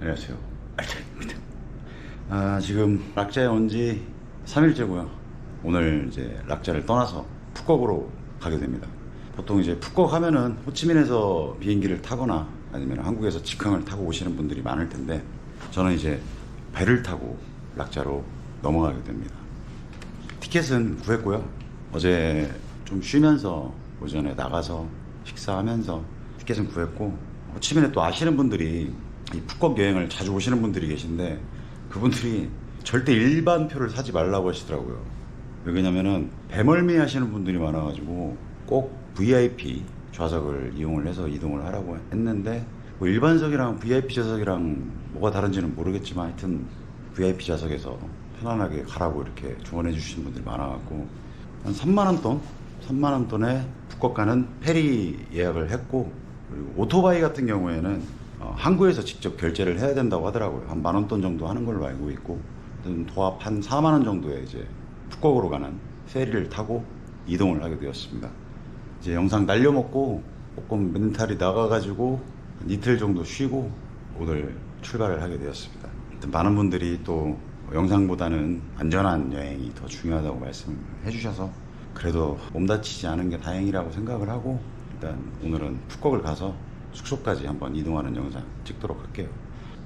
안녕하세요. 알차입니다. 아, 지금 락자에 온 지 3일째고요. 오늘 이제 락자를 떠나서 푸꾸옥으로 가게 됩니다. 보통 이제 푸꾸옥 하면은 호치민에서 비행기를 타거나 아니면 한국에서 직항을 타고 오시는 분들이 많을 텐데 저는 이제 배를 타고 락자로 넘어가게 됩니다. 티켓은 구했고요. 어제 좀 쉬면서 오전에 나가서 식사하면서 티켓은 구했고 호치민에 또 아시는 분들이 이 푸꾸옥 여행을 자주 오시는 분들이 계신데 그분들이 절대 일반 표를 사지 말라고 하시더라고요. 왜냐면은 배멀미 하시는 분들이 많아가지고 꼭 VIP 좌석을 이용을 해서 이동을 하라고 했는데 뭐 일반석이랑 VIP 좌석이랑 뭐가 다른지는 모르겠지만 하여튼 VIP 좌석에서 편안하게 가라고 이렇게 조언해 주시는 분들이 많아갖고 한 3만 원 돈, 3만 원 돈에 북극 가는 페리 예약을 했고 그리고 오토바이 같은 경우에는 어, 항구에서 직접 결제를 해야 된다고 하더라고요. 한 만 원 돈 정도 하는 걸로 알고 있고 도합 한 4만 원 정도에 이제 북극으로 가는 페리를 타고 이동을 하게 되었습니다. 이제 영상 날려먹고 조금 멘탈이 나가가지고 한 이틀 정도 쉬고 오늘 출발을 하게 되었습니다. 많은 분들이 또 영상보다는 안전한 여행이 더 중요하다고 말씀해 주셔서 그래도 몸 다치지 않은 게 다행이라고 생각을 하고 일단 오늘은 푸꺽을 가서 숙소까지 한번 이동하는 영상 찍도록 할게요.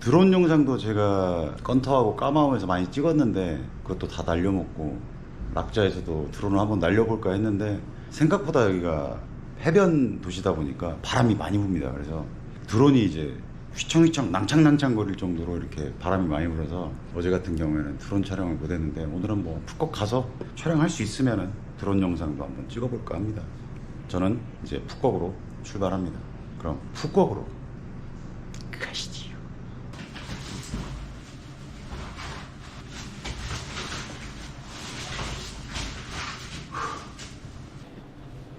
드론 영상도 제가 건터하고 까마우에서 많이 찍었는데 그것도 다 날려먹고 락자에서도 드론을 한번 날려볼까 했는데 생각보다 여기가 해변 도시다 보니까 바람이 많이 붑니다. 그래서 드론이 이제 휘청휘청 낭창낭창 거릴 정도로 이렇게 바람이 많이 불어서 어제 같은 경우에는 드론 촬영을 못 했는데 오늘은 뭐 푸꺽 가서 촬영할 수 있으면은 드론 영상도 한번 찍어볼까 합니다. 저는 이제 푸꺽으로 출발합니다. 그럼 푸꺽으로. 가시지요.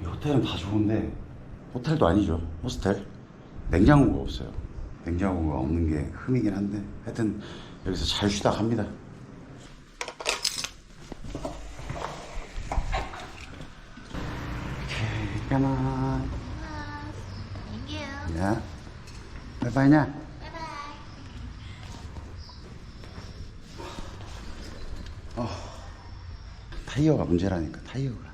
이 호텔은 다 좋은데 호텔도 아니죠. 호스텔? 냉장고가 없어요. 냉장고가 없는 게 흠이긴 한데 하여튼 여기서 잘 쉬다 갑니다. 까만. Thank bye. 타이어가 문제라니까 타이어가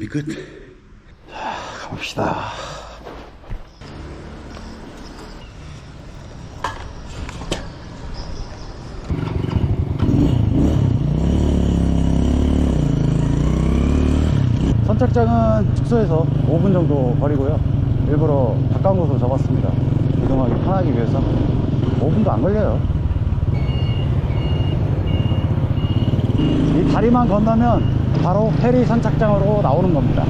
준비 끝. 자, 가봅시다. 선착장은 숙소에서 5분 정도 거리고요. 일부러 가까운 곳으로 잡았습니다. 이동하기 편하기 위해서 5분도 안 걸려요. 이 다리만 건너면 바로 페리 선착장으로 나오는 겁니다.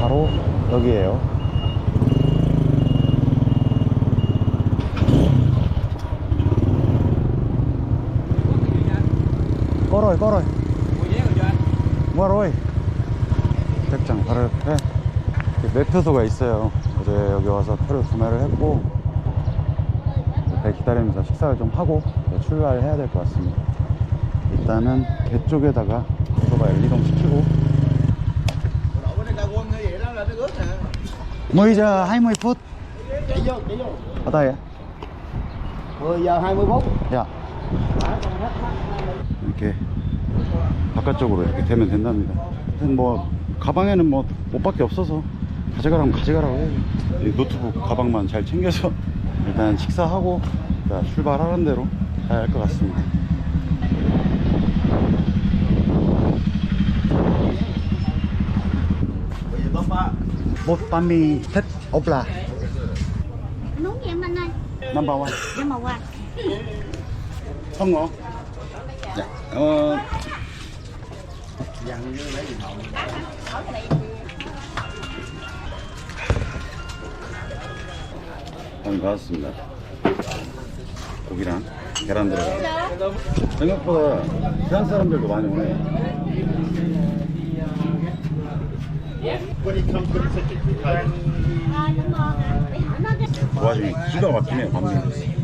바로 여기에요. 꺼로이 꺼로이 뭐로이 택장 바로 옆에 매표소가 있어요 어제 여기 와서 표를 구매를 했고 배 기다리면서 식사를 좀 하고 이제 출발을 해야 될 것 같습니다 일단은 배 쪽에다가 오토바이를 이동 시키고 Đổ cái ca quân như vậy đó là nó ướt nè 뭐 이제 20 phút Chạy vô, chạy vô ở đây 10 giờ 20 phút 야 이렇게 바깥쪽으로 이렇게 되면 된답니다. 하여튼 뭐 가방에는 뭐 옷밖에 없어서 가져가라면 가져가라고 해야죠. 이 노트북 가방만 잘 챙겨서 일단 식사하고 일단 출발하는 대로 가야 할 것 같습니다. 뭐 밤미 셋 없라 Đúng vậy anh ơi. 원 Nhưng mà qua. 성어 자, 어 Dặn như lấy điện thoại 방금 받았습니다. 고기랑 계란 들어가. 생각보다 서양 사람들도 많이 오네. When 와중에 기가 막히네요 밤새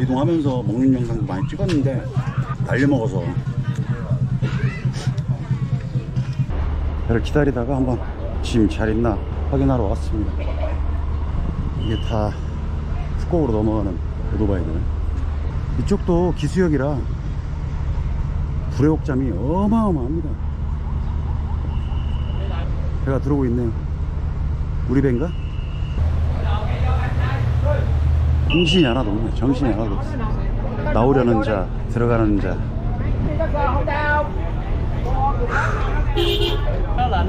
이동하면서 먹는 영상도 많이 찍었는데 날려 먹어서. 배를 기다리다가 한번 짐 잘 있나 확인하러 왔습니다. 이게 다 푸꾸옥으로 넘어가는 오토바이들 이쪽도 기수역이라 불의옥잠이 어마어마합니다. 배가 들어오고 있네요. 우리 배인가? 정신이 하나도 없네. 정신이 하나도 없어. 나오려는 자 들어가는 자. đó là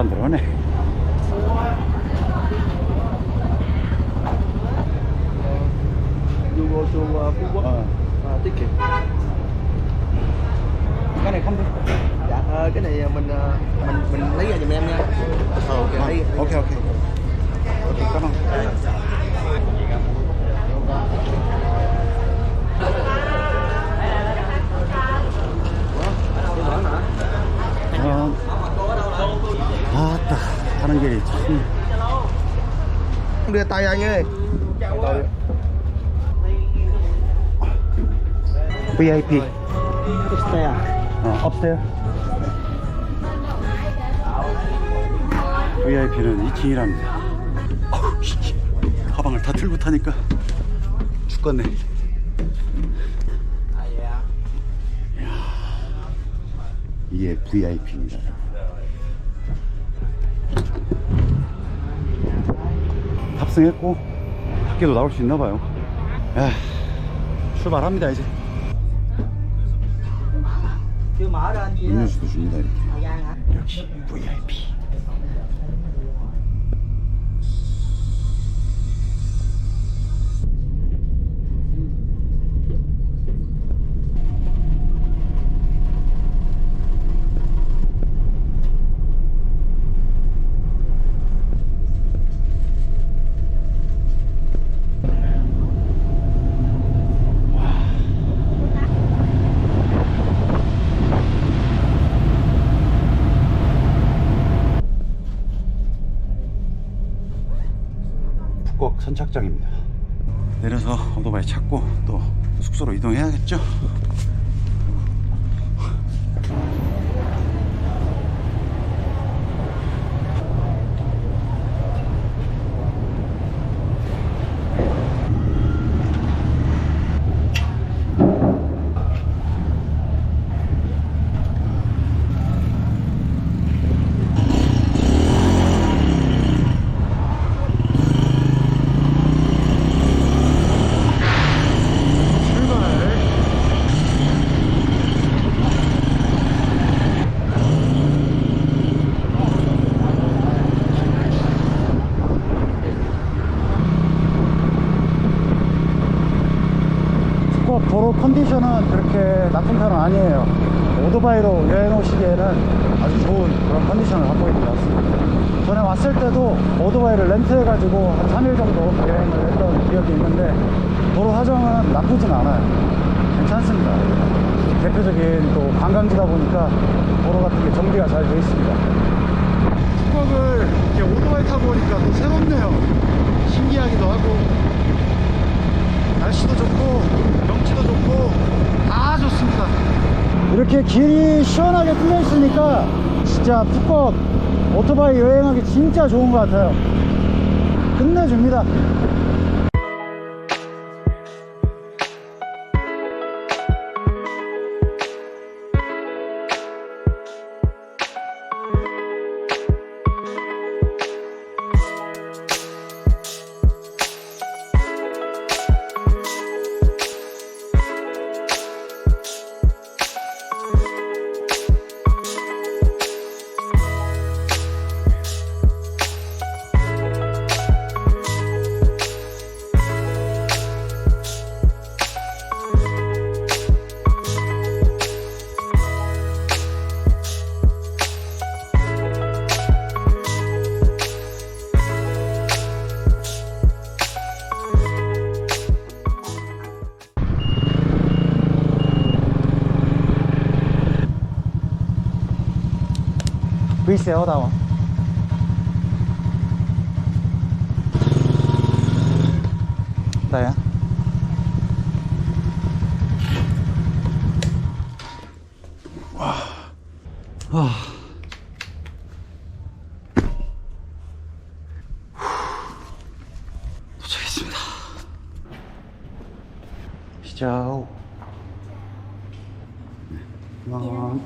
anh어가네 You go to uh, Phú Quốc 어. uh, tiết kiệm. cái này không đi Dạ, ờ, cái này mình ờ, mình mình lấy ra giùm em nha. Ờ, ok. 아, lấy- 오케이 오케이 오케이 까만 어, 아따 가는 길이 참 Đưa tay anh ơi. VIP 어, upstairs VIP는 2층이랍니다. 어우, 씨. 가방을 다 들고 타니까 죽겠네. 이야, 이게 VIP입니다. 탑승했고 밖에도 나올 수 있나 봐요. 출발합니다 이제 chưa mở ra anh chị 음료수도 줍니다 이렇게 thời gian hả 역시 VIP 선착장입니다. 내려서 오토바이 찾고 또 숙소로 이동해야겠죠? 북곡 도로 컨디션은 그렇게 나쁜 편은 아니에요. 오토바이로 여행 오시기에는 아주 좋은 그런 컨디션을 갖고 있는 것 같습니다. 전에 왔을 때도 오토바이를 렌트해 가지고 한 3일 정도 여행을 했던 기억이 있는데 도로 사정은 나쁘진 않아요. 괜찮습니다. 대표적인 또 관광지다 보니까 도로 같은 게 정비가 잘 되어 있습니다. 북곡을 이렇게 오토바이 타고 오니까 또 새롭네요. 신기하기도 하고 날씨도 좋고 경치도 좋고 다 좋습니다. 이렇게 길이 시원하게 뚫려 있으니까 진짜 푸껏 오토바이 여행하기 진짜 좋은 것 같아요. 끝내줍니다 Ở đâu ạ? Đây á 와. 도착했습니다. 시작. 네. 안녕.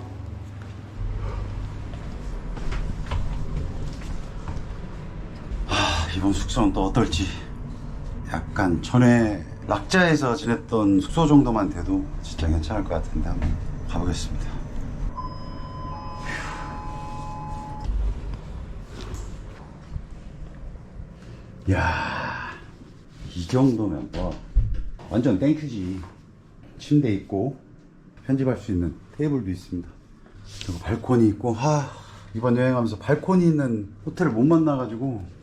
하, 이번 숙소는 또 어떨지. 약간 전에 락자에서 지냈던 숙소 정도만 돼도 진짜 괜찮을 것 같은데 한번 가보겠습니다. 야, 이 정도면 뭐 완전 땡큐지. 침대 있고 편집할 수 있는 테이블도 있습니다. 그리고 발코니 있고 하 이번 여행하면서 발코니 있는 호텔을 못 만나가지고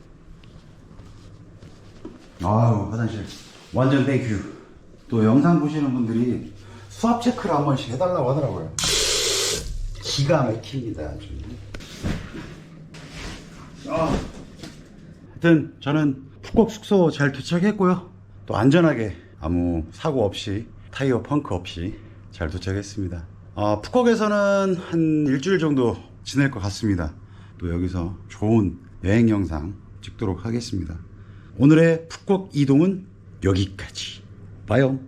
아유 화장실 완전 땡큐. 또 영상 보시는 분들이 수압 체크를 한 번씩 해달라고 하더라고요. 기가 막힙니다. 아주. 아. 하여튼 저는 푸콕 숙소 잘 도착했고요. 또 안전하게 아무 사고 없이 타이어 펑크 없이 잘 도착했습니다. 아, 푸콕에서는 한 일주일 정도 지낼 것 같습니다. 또 여기서 좋은 여행 영상 찍도록 하겠습니다. 오늘의 푸콕 이동은 여기까지. 봐요.